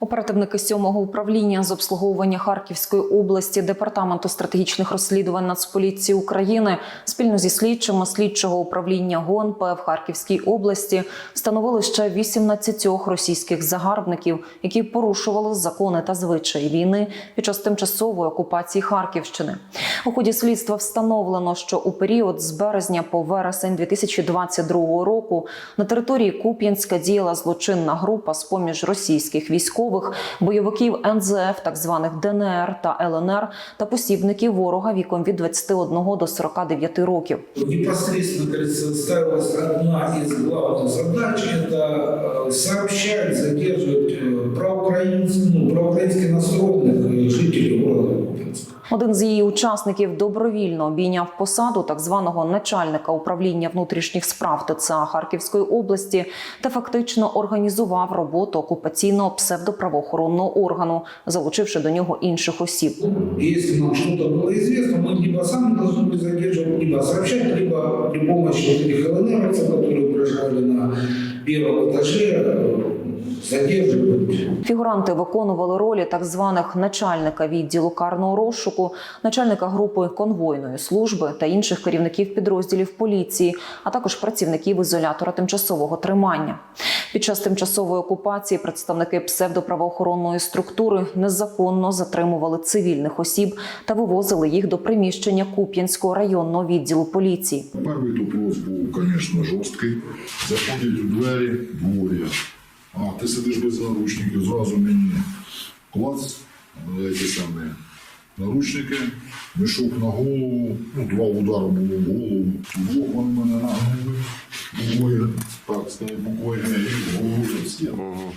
Оперативники сьомого управління з обслуговування Харківської області департаменту стратегічних розслідувань Нацполіції України спільно зі слідчими слідчого управління ГУНП в Харківській області встановили ще 18 російських загарбників, які порушували закони та звичаї війни під час тимчасової окупації Харківщини. У ході слідства встановлено, що у період з березня по вересень 2022 року на території Куп'янська діяла злочинна група з поміж російських військових, бойовиків НЗФ, так званих ДНР та ЛНР та посібників ворога віком від 21 до 49 років. Непосредственно, как говорится, ставилась одна из главных задач – это э, сообщать, задерживать э, проукраинских, ну, проукраински настроенных э, жителей города Купинска. Один з її учасників добровільно обійняв посаду так званого начальника управління внутрішніх справ ТЦА Харківської області та фактично організував роботу окупаційного псевдоправоохоронного органу, залучивши до нього інших осіб. Если нам что-то было известно, мы либо сами должны были задерживать, либо сообщать, либо при помощи вот первом этаже, э. Фігуранти виконували ролі так званих начальника відділу карного розшуку, начальника групи конвойної служби та інших керівників підрозділів поліції, а також працівників ізолятора тимчасового тримання. Під час тимчасової окупації представники псевдоправоохоронної структури незаконно затримували цивільних осіб та вивозили їх до приміщення Куп'янського районного відділу поліції. Перший допрос був, звісно, жорсткий. Заходять у двері, двоє. А, ти сидиш без наручників, зразу мені клац, е, ті самі наручники, мішок на голову, ну, два удари було в голову. Двох вони мене нагнули, двоє, так, стає і голову.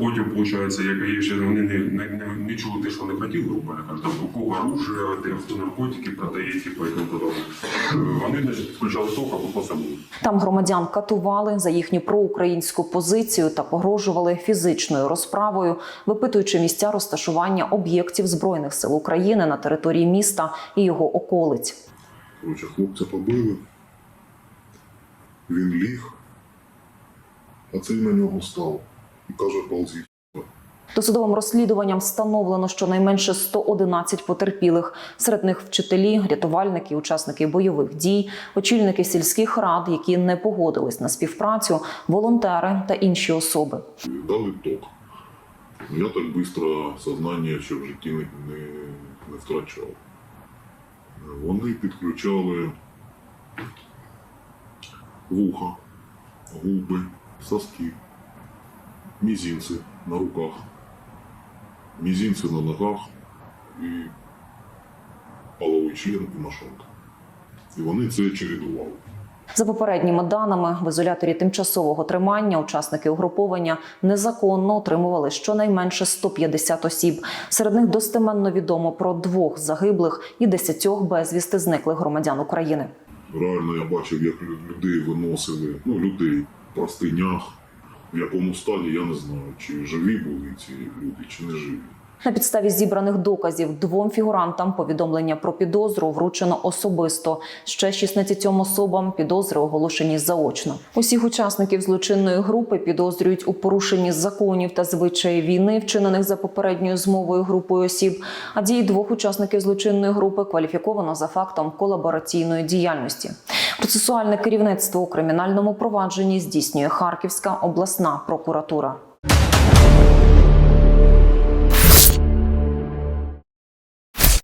Потім, виходить, як я ще вони не, не, не, не чули те, що вони хотіли, грубо кажучи, там у кого оружие, де хто наркотики продає, типу, і тому подобне. Вони, значить, включали ток, а потім саму. Там громадян катували за їхню проукраїнську позицію та погрожували фізичною розправою, випитуючи місця розташування об'єктів збройних сил України на території міста і його околиць. Коротше, хлопця побили, він ліг, а цей на нього став і каже, ползі. Досудовим розслідуванням встановлено щонайменше 111 потерпілих. Серед них вчителі, рятувальники, учасники бойових дій, очільники сільських рад, які не погодились на співпрацю, волонтери та інші особи. Дали ток. Я так швидко сознання ще в житті не, не, не втрачав. Вони підключали вуха, губи, соски, мізинці на руках, мізинці на ногах і половий член і машинка. І вони це чередували. За попередніми даними, в ізоляторі тимчасового тримання учасники угруповання незаконно отримували щонайменше 150 осіб. Серед них достеменно відомо про двох загиблих і десятьох безвісти зниклих громадян України. Реально я бачив, як лю- людей виносили, ну, людей в простинях, в якому стані я не знаю, чи живі були ці люди, чи не живі. На підставі зібраних доказів двом фігурантам повідомлення про підозру вручено особисто. Ще 16 особам підозри оголошені заочно. Усіх учасників злочинної групи підозрюють у порушенні законів та звичаїв війни, вчинених за попередньою змовою групою осіб. А дії двох учасників злочинної групи кваліфіковано за фактом колабораційної діяльності. Процесуальне керівництво у кримінальному провадженні здійснює Харківська обласна прокуратура.